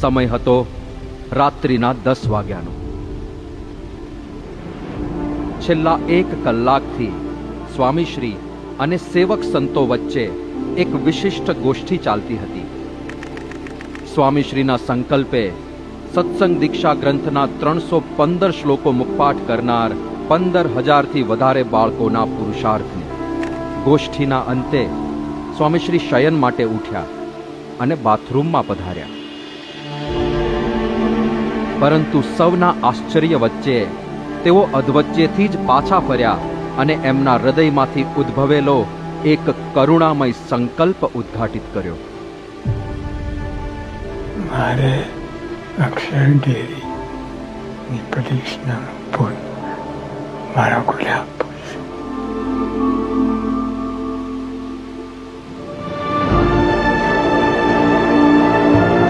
સમય હતો રાત્રિના દસ વાગ્યાનો. છેલ્લા એક કલાકથી સ્વામીશ્રી અને સેવક સંતો વચ્ચે એક વિશિષ્ટ ગોષ્ઠી ચાલતી હતી. સ્વામીશ્રીના સંકલ્પે સત્સંગ દીક્ષા ગ્રંથના ત્રણસો પંદર શ્લોકો મુખપાઠ કરનાર પંદર હજારથી વધારે બાળકોના પુરુષાર્થને. ગોષ્ઠીના અંતે સ્વામીશ્રી શયન માટે ઉઠ્યા અને બાથરૂમમાં પધાર્યા. પરંતુ સૌના આશ્ચર્ય વચ્ચે તેઓ અધવચ્ચેથી જ પાછા ફર્યા અને એમના હૃદયમાંથી ઉદ્ભવેલો એક કરુણામય સંકલ્પ ઉદ્ઘાટિત કર્યો. મારે અક્ષર ડેરીની પરીક્ષાનું ફોન મારા ખોલ્યા